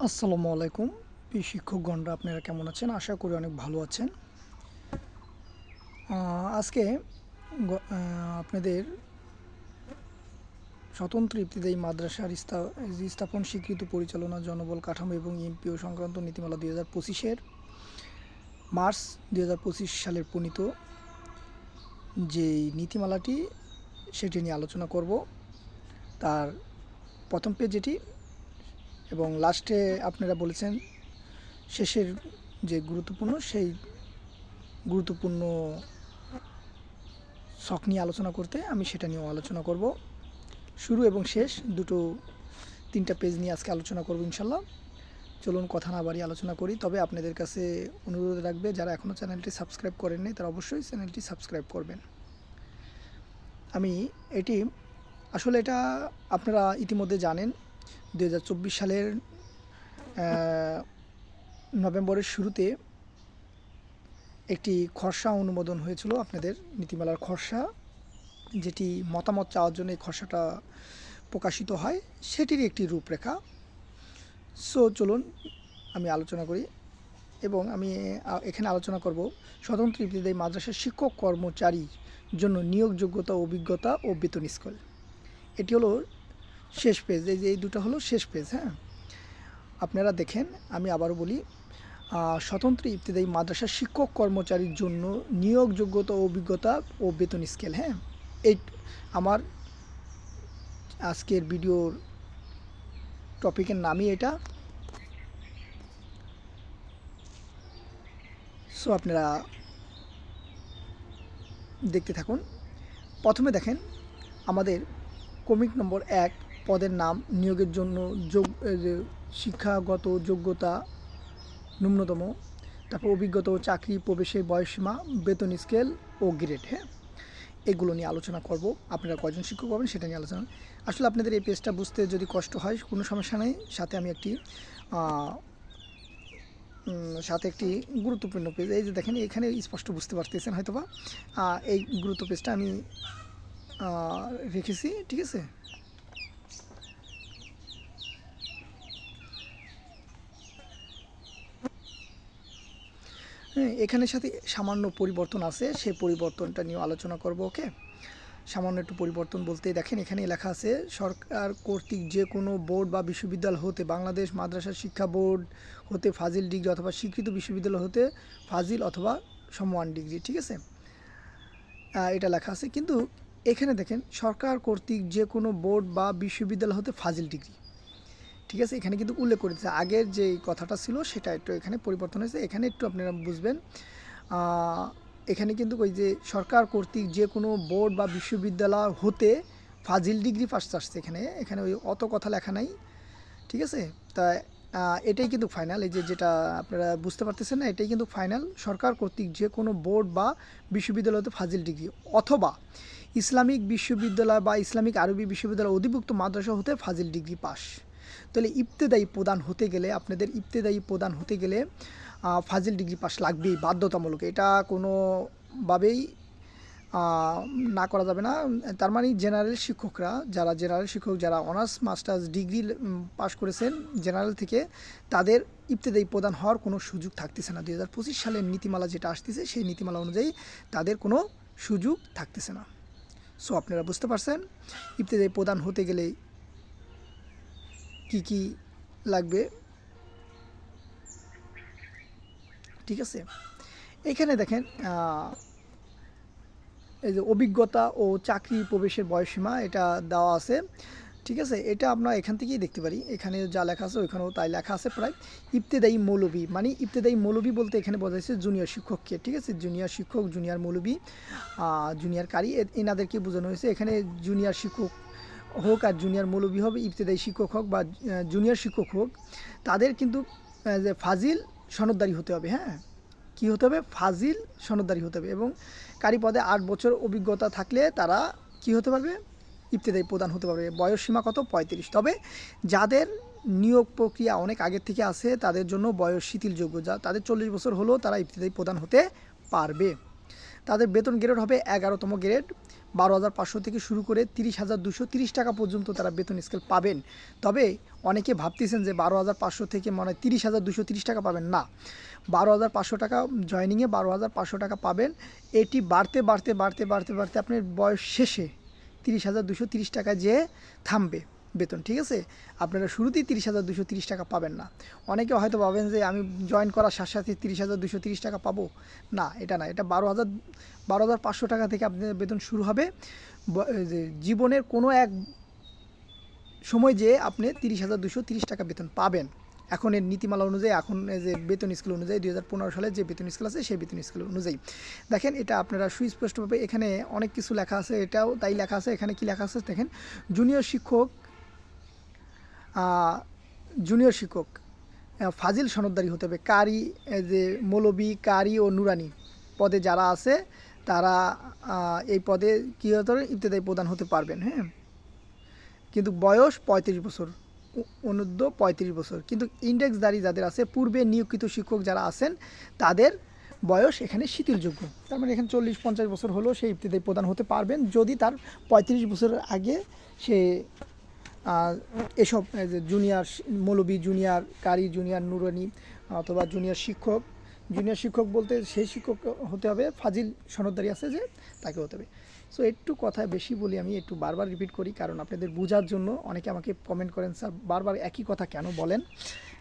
আসসালামু আলাইকুম। প্রিয় শিক্ষকগণরা, আপনারা কেমন আছেন? আশা করি অনেক ভালো আছেন। আজকে আপনাদের স্বতন্ত্র ইবতিদায়ী মাদ্রাসার স্থা- স্থাপন স্বীকৃত পরিচালনা, জনবল কাঠামো এবং এমপিও সংক্রান্ত নীতিমালা দুই হাজার পঁচিশের মার্চ দুই হাজার পঁচিশ সালের প্রণীত যেই নীতিমালাটি, সেটি নিয়ে আলোচনা করব। তার প্রথম পেজ যেটি এবং লাস্টে আপনারা বলেছেন, শেষের যে গুরুত্বপূর্ণ সেই গুরুত্বপূর্ণ শখ নিয়ে আলোচনা করতে আমি সেটা নিয়েও আলোচনা করব। শুরু এবং শেষ দুটো, তিনটা পেজ নিয়ে আজকে আলোচনা করব ইনশাল্লাহ চলুন কথা না বাড়িয়ে আলোচনা করি, তবে আপনাদের কাছে অনুরোধ রাখবে, যারা এখনও চ্যানেলটি সাবস্ক্রাইব করেননি তারা অবশ্যই চ্যানেলটি সাবস্ক্রাইব করবেন। আমি এটি, আসলে এটা আপনারা ইতিমধ্যে জানেন দু হাজার চব্বিশ সালের নভেম্বরের শুরুতে একটি খসড়া অনুমোদন হয়েছিল আপনাদের নীতিমালার খসড়া, যেটি মতামত চাওয়ার জন্য এই খসড়াটা প্রকাশিত হয়। সেটির একটি রূপরেখা। সো, চলুন আমি আলোচনা করি এবং আমি এখানে আলোচনা করব স্বতন্ত্র ইবতিদায়ী মাদ্রাসার শিক্ষক কর্মচারীর জন্য নিয়োগযোগ্যতা, অভিজ্ঞতা ও বেতন স্কেল। এটি হলো শেষ পেজ এই যে এই দুটো হলো শেষ পেজ হ্যাঁ? আপনারা দেখেন, আমি আবারও বলি স্বতন্ত্র ইবতিদায়ী মাদ্রাসার শিক্ষক কর্মচারীর জন্য নিয়োগযোগ্যতা ও অভিজ্ঞতা ও বেতন স্কেল হ্যাঁ? এই আমার আজকের ভিডিওর টপিকের নামই এটা। সো আপনারা দেখতে থাকুন। প্রথমে দেখেন, আমাদের কমিক নম্বর এক পদের নাম নিয়োগের জন্য যোগ শিক্ষাগত যোগ্যতা ন্যূনতম, তারপর অভিজ্ঞতা ও চাকরি প্রবেশের বয়সীমা বেতন স্কেল ও গ্রেড হ্যাঁ? এগুলো নিয়ে আলোচনা করব। আপনারা কয়জন শিক্ষক পাবেন সেটা নিয়ে আলোচনা। আসলে আপনাদের এই পেজটা বুঝতে যদি কষ্ট হয়, কোনো সমস্যা নেই। সাথে আমি একটি সাথে একটি গুরুত্বপূর্ণ পেজ, এই যে দেখেন, এখানে স্পষ্ট বুঝতে পারতেছেন হয়তোবা। এই গুরুত্ব পেজটা আমি রেখেছি, ঠিক আছে? হ্যাঁ এখানের সাথে সামান্য পরিবর্তন আছে সেই পরিবর্তনটা নিয়ে আলোচনা করব, ওকে? সামান্য একটু পরিবর্তন বলতে দেখেন এখানে লেখা আছে, সরকার কর্তৃক যে কোনো বোর্ড বা বিশ্ববিদ্যালয় হতে, বাংলাদেশ মাদ্রাসা শিক্ষা বোর্ড হতে ফাজিল ডিগ্রি অথবা স্বীকৃত বিশ্ববিদ্যালয় হতে ফাজিল অথবা সমমান ডিগ্রি, ঠিক আছে? এটা লেখা আছে, কিন্তু এখানে দেখেন, সরকার কর্তৃক যে কোনো বোর্ড বা বিশ্ববিদ্যালয় হতে ফাজিল ডিগ্রি। ঠিক আছে, এখানে কিন্তু উল্লেখ করেছে। আগের যে কথাটা ছিল সেটা একটু এখানে পরিবর্তন হয়েছে। এখানে একটু আপনারা বুঝবেন। এখানে কিন্তু ওই যে সরকার কর্তৃক যে কোনো বোর্ড বা বিশ্ববিদ্যালয় হতে ফাজিল ডিগ্রি পাস আসছে এখানে। এখানে ওই অত কথা লেখা নাই। ঠিক আছে? তা এটাই কিন্তু ফাইনাল এই যে যেটা আপনারা বুঝতে পারতেছেন না, এটাই কিন্তু ফাইনাল সরকার কর্তৃক যে কোনো বোর্ড বা বিশ্ববিদ্যালয়তে ফাজিল ডিগ্রি। অথবা ইসলামিক বিশ্ববিদ্যালয় বা ইসলামিক আরবি বিশ্ববিদ্যালয় অধিভুক্ত মাদ্রাসা হতে ফাজিল ডিগ্রি পাস। তাহলে ইবতেদায়ী প্রদান হতে গেলে, আপনাদের ইবতেদায়ী প্রদান হতে গেলে ফাজিল ডিগ্রি পাস লাগবেই, বাধ্যতামূলক। এটা কোনোভাবেই না করা যাবে না। তার মানে জেনারেল শিক্ষকরা, যারা জেনারেল শিক্ষক, যারা অনার্স, মাস্টার্স ডিগ্রি পাশ করেছেন জেনারেল থেকে, তাদের ইবতেদায়ী প্রদান হওয়ার কোনো সুযোগ থাকতেছে না। দুই হাজার পঁচিশ সালের নীতিমালা যেটা আসতেছে, সেই নীতিমালা অনুযায়ী তাদের কোনো সুযোগ থাকতেছে না। সো আপনারা বুঝতে পারছেন? ইবতেদায়ী প্রদান হতে গেলে কি কি লাগবে? ঠিক আছে। এখানে দেখেন এই যে অভিজ্ঞতা ও চাকরি প্রবেশের বয়সীমা এটা দেওয়া আছে। ঠিক আছে, এটা আমরা এখান থেকেই দেখতে পারি। এখানে যা লেখা আছে ওইখানেও তাই লেখা আছে প্রায়। ইবতেদায়ী মৌলবী মানে ইবতেদায়ী মৌলবী বলতে এখানে বোঝাচ্ছে জুনিয়র শিক্ষককে ঠিক আছে জুনিয়র শিক্ষক জুনিয়র মৌলবী জুনিয়র কারি এনাদেরকে বোঝানো হয়েছে। এখানে জুনিয়র শিক্ষক হোক আর জুনিয়র মৌলবী হবে ইবতেদায়ী শিক্ষক হোক বা জুনিয়র শিক্ষক হোক, তাদের কিন্তু যে ফাজিল সনদদারি হতে হবে হ্যাঁ? কি হতে হবে? ফাজিল সনদদারি হতে হবে এবং কারি পদে আট বছর অভিজ্ঞতা থাকলে তারা কি হতে পারবে? ইবতেদায়ী প্রদান হতে পারবে। বয়স সীমা কত? পঁয়ত্রিশ। তবে যাদের নিয়োগ প্রক্রিয়া অনেক আগের থেকে আছে, তাদের জন্য বয়স শিথিলযোগ্য। যা, তাদের চল্লিশ বছর হলেও তারা ইবতেদায়ী প্রদান হতে পারবে। তাদের বেতন গ্রেড হবে এগারোতম গ্রেড। বারো হাজার পাঁচশো থেকে শুরু করে তিরিশ হাজার দুশো তিরিশ টাকা পর্যন্ত তারা বেতন স্কেল পাবেন। তবে অনেকে ভাবতেছেন যে বারো হাজার পাঁচশো থেকে মনে তিরিশ হাজার দুশো তিরিশ টাকা পাবেন না। বারো হাজার পাঁচশো টাকা জয়নিংয়ে বারো হাজার পাঁচশো টাকা পাবেন। এটি বাড়তে বাড়তে বাড়তে বাড়তে বাড়তে আপনার বয়স শেষে তিরিশ হাজার দুশো তিরিশ টাকা যেয়ে থামবে। বেতন, ঠিক আছে? আপনারা শুরুতেই তিরিশ হাজার দুশো তিরিশ টাকা পাবেন না। অনেকে হয়তো ভাবেন যে আমি জয়েন করার সাথে সাথে তিরিশ হাজার দুশো তিরিশ টাকা পাবো। না, এটা না, এটা বারো হাজার বারো হাজার পাঁচশো টাকা থেকে আপনাদের বেতন শুরু হবে। জীবনের কোনো এক সময় যে আপনি তিরিশ হাজার দুশো তিরিশ টাকা বেতন পাবেন। এখন এর নীতিমালা অনুযায়ী, এখন যে বেতন স্কেল অনুযায়ী দুই হাজার পনেরো সালে যে বেতন স্কেল আছে, সেই বেতন স্কেল অনুযায়ী। দেখেন, এটা আপনারা সুস্পষ্টভাবে এখানে অনেক কিছু লেখা আছে, এটাও তাই লেখা আছে, এখানে কি লেখা আছে দেখেন? জুনিয়র শিক্ষক জুনিয়র শিক্ষক ফাজিল সনদদারি হতে হবে। কারি যে মৌলবী, কারি ও নুরানি পদে যারা আছে, তারা এই পদে কী হতে ইত্যাদি প্রদান হতে পারবেন হ্যাঁ? কিন্তু বয়স পঁয়ত্রিশ বছর অনূর্ধ্ব পঁয়ত্রিশ বছর। কিন্তু ইন্ডেক্স ইন্ডেক্সদারি যাদের আছে, পূর্বে নিয়োগকৃত শিক্ষক যারা আছেন, তাদের বয়স এখানে শিথিলযোগ্য। তার মানে এখানে চল্লিশ, পঞ্চাশ বছর হলেও সেই ইত্যাদি প্রদান হতে পারবেন। যদি তার পঁয়ত্রিশ বছরের আগে সে এসব জুনিয়র মৌলবী জুনিয়র কারি জুনিয়র নুরানি অথবা জুনিয়র শিক্ষক। জুনিয়র শিক্ষক বলতে সেই শিক্ষক হতে হবে ফাজিল সনদদারি আছে যে তাকে হতে হবে। সো একটু কথা বেশি বলি আমি একটু বারবার রিপিট করি কারণ আপনাদের বোঝার জন্য অনেকে আমাকে কমেন্ট করেন স্যার বারবার একই কথা কেন বলেন?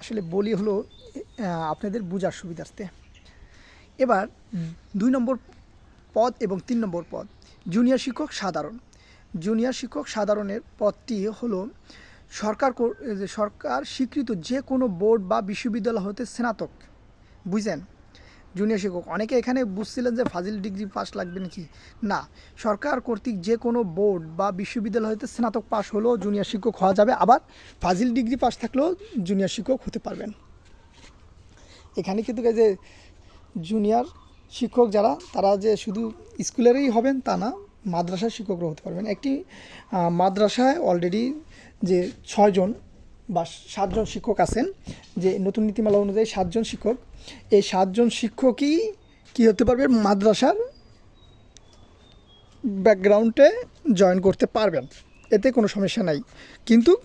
আসলে বলি হলো আপনাদের বোঝার সুবিধার্থে। এবার দুই নম্বর পদ এবং তিন নম্বর পদ। জুনিয়র শিক্ষক সাধারণ। জুনিয়র শিক্ষক সাধারণের পদটি হলো সরকার সরকার স্বীকৃত যে কোনো বোর্ড বা বিশ্ববিদ্যালয় হতে স্নাতক। বুঝলেন জুনিয়র শিক্ষক, অনেকে এখানে বুঝছিলেন যে ফাজিল ডিগ্রি পাস লাগবে নাকি? না, সরকার কর্তৃক যে কোনো বোর্ড বা বিশ্ববিদ্যালয় হতে স্নাতক পাস হলেও জুনিয়র শিক্ষক হওয়া যাবে, আবার ফাজিল ডিগ্রি পাস থাকলেও জুনিয়র শিক্ষক হতে পারবেন। এখানে কিন্তু যে জুনিয়র শিক্ষক যারা, তারা যে শুধু স্কুলেরই হবেন তা না মাদ্রাসার শিক্ষকরা হতে পারবেন। একটি মাদ্রাসায় অলরেডি যে ছয়জন বা সাতজন শিক্ষক আছেন, যে নতুন নীতিমালা অনুযায়ী সাতজন শিক্ষক, এই সাতজন শিক্ষকই কী হতে পারবে? মাদ্রাসার ব্যাকগ্রাউন্ডে জয়েন করতে পারবেন। এতে কোনো সমস্যা নাই। কিন্তু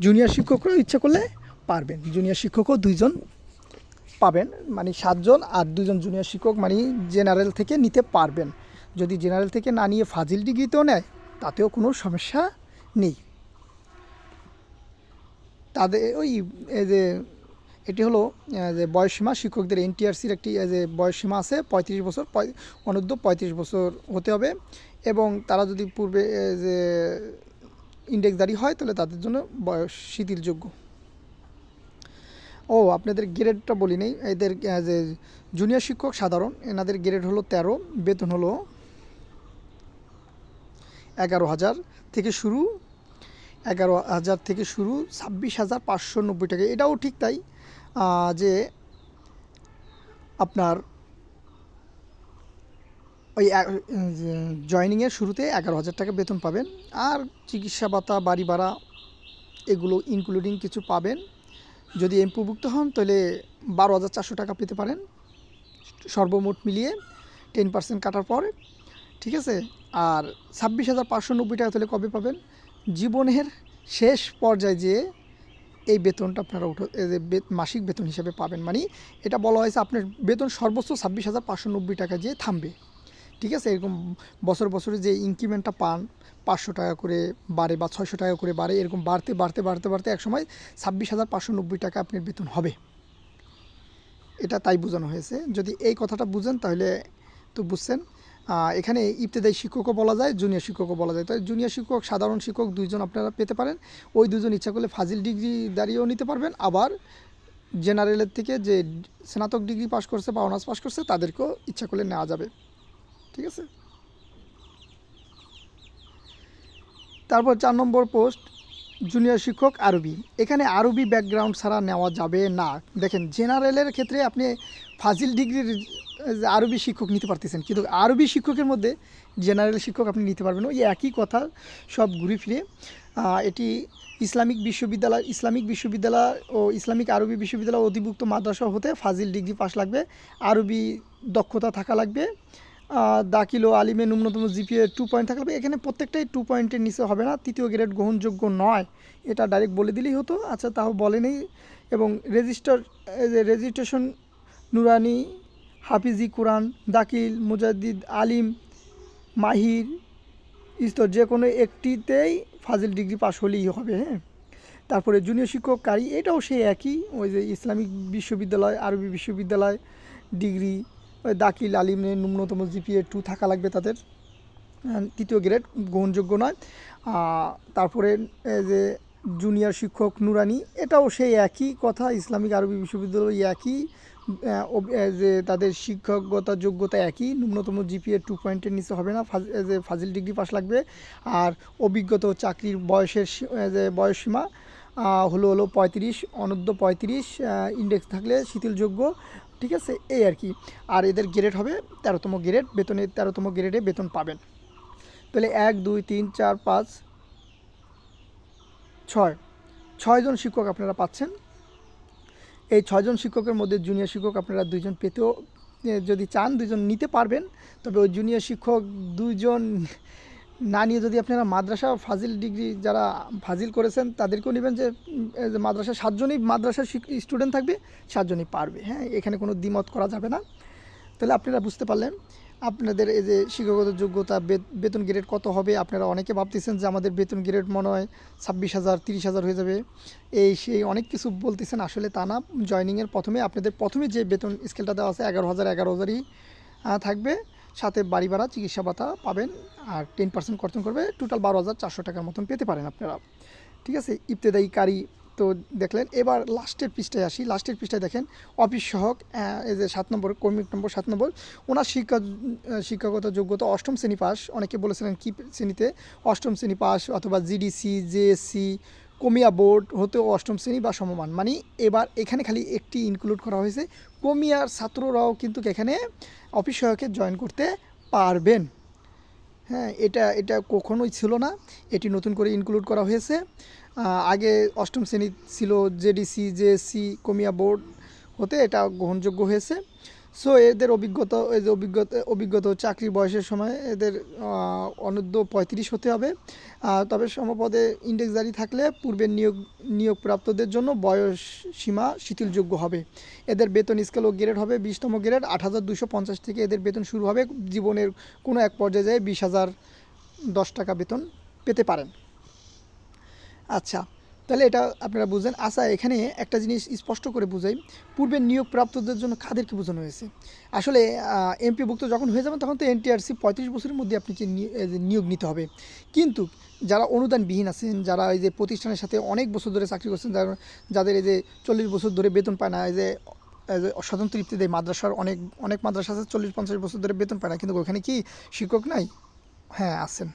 জুনিয়র শিক্ষকরা ইচ্ছা করলে পারবেন। জুনিয়র শিক্ষকও দুইজন পাবেন। মানে সাতজন আর দুজন জুনিয়র শিক্ষক মানে জেনারেল থেকে নিতে পারবেন। যদি জেনারেল থেকে না নিয়ে ফাজিল ডিগ্রিতেও নেয়, তাতেও কোনো সমস্যা নেই। তাদের ওই যে, এটি হলো যে বয়সসীমা শিক্ষকদের এনটিআরসির একটি যে বয়সসীমা আছে, পঁয়ত্রিশ বছর অনূর্ধ্ব পঁয়ত্রিশ বছর হতে হবে। এবং তারা যদি পূর্বে যে ইন্ডেক্সদারি হয়, তাহলে তাদের জন্য বয়স শিথিলযোগ্য। ও, আপনাদের গ্রেডটা বলি নেই। এদের যে জুনিয়র শিক্ষক সাধারণ, এনাদের গ্রেড হলো তেরো, বেতন হলো এগারো হাজার থেকে শুরু, এগারো হাজার থেকে শুরু, ছাব্বিশ হাজার পাঁচশো নব্বই টাকা। এটাও ঠিক তাই যে আপনার ওই জয়নিংয়ের শুরুতে এগারো হাজার টাকা বেতন পাবেন, আর চিকিৎসা ভাতা, বাড়ি ভাড়া এগুলো ইনক্লুডিং কিছু পাবেন। যদি এমপুভুক্ত হন, তাহলে বারো হাজার চারশো টাকা পেতে পারেন। সর্বমোট মিলিয়ে টেন পার্সেন্ট কাটার পরে ঠিক আছে? আর ছাব্বিশ হাজার পাঁচশো নব্বই টাকা তাহলে কবে পাবেন? জীবনের শেষ পর্যায়ে যে এই বেতনটা আপনারা উঠো মাসিক বেতন হিসেবে পাবেন। মানে এটা বলা হয়েছে আপনার বেতন সর্বোচ্চ ছাব্বিশ হাজার পাঁচশো নব্বই টাকা যেয়ে থামবে। ঠিক আছে? এরকম বছর বছরে যে ইনক্রিমেন্টটা পান, পাঁচশো টাকা করে বাড়ে বা ছয়শো টাকা করে বাড়ে, এরকম বাড়তে বাড়তে বাড়তে বাড়তে একসময় ছাব্বিশ হাজার পাঁচশো নব্বই টাকা আপনার বেতন হবে। এটা তাই বোঝানো হয়েছে। যদি এই কথাটা বুঝেন তাহলে তো বুঝছেন। এখানে ইবতেদায়ী শিক্ষকও বলা যায়, জুনিয়র শিক্ষকও বলা যায়। তাই জুনিয়র শিক্ষক, সাধারণ শিক্ষক দুইজন আপনারা পেতে পারেন। ওই দুজন ইচ্ছা করলে ফাজিল ডিগ্রি দাঁড়িয়েও নিতে পারবেন। আবার জেনারেলের থেকে যে স্নাতক ডিগ্রি পাস করছে বা অনার্স পাস করছে, তাদেরকেও ইচ্ছা করলে নেওয়া যাবে। ঠিক আছে? তারপর চার নম্বর পোস্ট, জুনিয়র শিক্ষক আরবি। এখানে আরবি ব্যাকগ্রাউন্ড ছাড়া নেওয়া যাবে না। দেখেন, জেনারেলের ক্ষেত্রে আপনি ফাজিল ডিগ্রির আরবি শিক্ষক নিতে পারতেছেন। কিন্তু আরবি শিক্ষকের মধ্যে জেনারেল শিক্ষক আপনি নিতে পারবেন। ওই একই কথা সব ঘুরে ফিরে এটি ইসলামিক বিশ্ববিদ্যালয় ইসলামিক বিশ্ববিদ্যালয় ও ইসলামিক আরবি বিশ্ববিদ্যালয় অধিভুক্ত মাদ্রাসা হতে ফাজিল ডিগ্রি পাস লাগবে। আরবি দক্ষতা থাকা লাগবে। দাখিল ও আলিমে ন্যূনতম জিপিএ টু পয়েন্ট থাকলে এখানে প্রত্যেকটাই টু পয়েন্টের নিচে হবে না। তৃতীয় গ্রেড গ্রহণযোগ্য নয়। এটা ডাইরেক্ট বলে দিলেই হতো। আচ্ছা তাও বলেনি এবং রেজিস্টার রেজিস্ট্রেশন নুরানি হাফিজি কোরআন দাকিল মুজাদ্দিদ আলিম মাহির স্তর যে কোনো একটিতেই ফাজিল ডিগ্রি পাস হলেই হবে হ্যাঁ? তারপরে জুনিয়র শিক্ষক কারি এটাও সেই একই ওই যে ইসলামিক বিশ্ববিদ্যালয় আরবি বিশ্ববিদ্যালয় ডিগ্রি ওই দাখিল আলিমের ন্যূনতম জিপিএ টু থাকা লাগবে তাদের আহ, তৃতীয় গ্রেড গ্রহণযোগ্য নয়। তারপরে যে জুনিয়র শিক্ষক নুরানি এটাও সেই একই কথা ইসলামিক আরবি বিশ্ববিদ্যালয় একই যে তাদের শিক্ষকগতা যোগ্যতা একই, ন্যূনতম জিপিএ টু পয়েন্টের নিচে হবে না যে ফাজিল ডিগ্রি পাস লাগবে। আর অভিজ্ঞতা চাকরির বয়সের যে বয়সসীমা হলো হলো পঁয়ত্রিশ, অনূর্ধ্ব পঁয়ত্রিশ ইন্ডেক্স থাকলে শিথিলযোগ্য, ঠিক আছে? এই আর কি। আর এদের গ্রেড হবে তেরোতম গ্রেড বেতনে তেরোতম গ্রেডে বেতন পাবেন। তাহলে এক, দুই, তিন, চার, পাঁচ, ছয়। ছয়জন শিক্ষক আপনারা পাচ্ছেন। এই ছজন শিক্ষকের মধ্যে জুনিয়র শিক্ষক আপনারা দুইজন পেতেও যদি চান দুজন নিতে পারবেন। তবে ওই জুনিয়র শিক্ষক দুজন না নিয়ে যদি আপনারা মাদ্রাসা ফাজিল ডিগ্রি যারা ফাজিল করেছেন, তাদেরকেও নেবেন যে মাদ্রাসা সাতজনই মাদ্রাসার স্টুডেন্ট থাকবে, সাতজনই পারবে। হ্যাঁ এখানে কোনো দ্বিমত করা যাবে না। তাহলে আপনারা বুঝতে পারলেন আপনাদের এই যে শিক্ষাগত যোগ্যতা বেতন গ্রেড কত হবে? আপনারা অনেকে ভাবতেছেন যে আমাদের বেতন গ্রেড মনে হয় ছাব্বিশ হাজার, তিরিশ হাজার হয়ে যাবে। এই সেই অনেক কিছু বলতেছেন, আসলে তা না। জয়নিংয়ের প্রথমে আপনাদের প্রথমে যে বেতন স্কেলটা দেওয়া আছে এগারো হাজার, এগারো হাজারই থাকবে। সাথে বাড়ি ভাড়া, চিকিৎসা ভাতা পাবেন আর টেন পার্সেন্ট কর্তন করবে। টোটাল বারো হাজার চারশো টাকার মতন পেতে পারেন আপনারা। ঠিক আছে? ইবতেদায়ী কারি তো দেখলেন, এবার লাস্টের পৃষ্ঠায় আসি। লাস্টের পৃষ্ঠায় দেখেন অফিস সহক এই যে সাত নম্বর কর্মিক নম্বর, সাত নম্বর, ওনার শিক্ষা শিক্ষাগত যোগ্যতা অষ্টম শ্রেণি পাস। অনেকে বলেছিলেন, কী শ্রেণীতে? অষ্টম শ্রেণি পাস অথবা জিডিসি জেএসসি কমিয়া বোর্ড হতেও অষ্টম শ্রেণি বা সমমান। মানে এবার এখানে খালি একটি ইনক্লুড করা হয়েছে, কমিয়ার ছাত্ররাও কিন্তু এখানে অফিস সহায়কে জয়েন করতে পারবেন। হ্যাঁ এটা এটা কখনোই ছিল না। এটি নতুন করে ইনক্লুড করা হয়েছে। আগে অষ্টম শ্রেণি ছিল জেডিসি, জেএসসি, কমিয়া বোর্ড হতে এটা গ্রহণযোগ্য হয়েছে। সো এদের অভিজ্ঞতা যে অভিজ্ঞতা অভিজ্ঞতা চাকরির বয়সের সময় এদের অনূর্ধ্ব পঁয়ত্রিশ হতে হবে। তবে সমপদে ইন্ডেক্স জারি থাকলে পূর্বের নিয়োগ, নিয়োগপ্রাপ্তদের জন্য বয়স সীমা শিথিলযোগ্য হবে। এদের বেতন স্কেল ও গ্রেড হবে, বিশতম গ্রেড আট হাজার দুশো পঞ্চাশ থেকে এদের বেতন শুরু হবে। জীবনের কোনো এক পর্যায়ে যায় বিশ হাজার দশ টাকা বেতন পেতে পারেন। আচ্ছা তাহলে এটা আপনারা বুঝেন আচ্ছা এখানে একটা জিনিস স্পষ্ট করে বুঝাই। পূর্বের নিয়োগপ্রাপ্তদের জন্য কাদেরকে বোঝানো হয়েছে? আসলে এমপিভুক্ত যখন হয়ে যাবেন, তখন তো এনটিআরসি পঁয়ত্রিশ বছরের মধ্যে আপনি নিয়োগ নিতে হবে। কিন্তু যারা অনুদানবিহীন আছেন, যারা এই যে প্রতিষ্ঠানের সাথে অনেক বছর ধরে চাকরি করছেন যাদের এই যে চল্লিশ বছর ধরে বেতন পায় না, এই যে স্বতন্ত্র ইফতেদায়ী মাদ্রাসার অনেক অনেক মাদ্রাসা আছে, চল্লিশ পঞ্চাশ বছর ধরে বেতন পায় না। কিন্তু ওখানে কি শিক্ষক নাই? হ্যাঁ আছেন।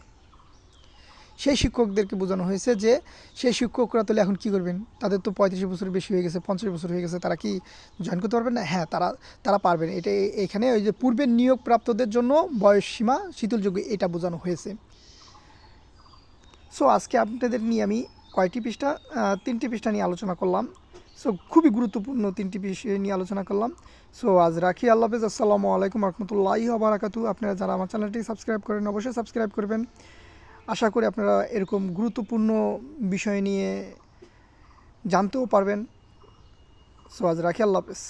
সেই শিক্ষকদেরকে বোঝানো হয়েছে যে সেই শিক্ষকরা তাহলে এখন কি করবেন? তাদের তো পঁয়ত্রিশ বছর বেশি হয়ে গেছে, পঞ্চাশ বছর হয়ে গেছে, তারা কি জয়েন করতে পারবেন? না হ্যাঁ তারা তারা পারবেন। এটা এখানে ওই যে পূর্বের নিয়োগপ্রাপ্তদের জন্য বয়স সীমা শীতলযোগ্য এটা বোঝানো হয়েছে। সো আজকে আপনাদের নিয়ে আমি কয়টি পৃষ্ঠা তিনটি পৃষ্ঠা নিয়ে আলোচনা করলাম। সো খুবই গুরুত্বপূর্ণ তিনটি বিষয় নিয়ে আলোচনা করলাম। সো আজ রাখি, আল্লাহ হাফেজ। আসসালামু আলাইকুম রহমতুল্লাহি বারাকাতু আপনারা যারা আমার চ্যানেলটি সাবস্ক্রাইব করেন, অবশ্যই সাবস্ক্রাইব করবেন। আশা করি আপনারা এরকম গুরুত্বপূর্ণ বিষয় নিয়ে জানতেও পারবেন। সো আজ রাখি আল্লাহ হাফেজ।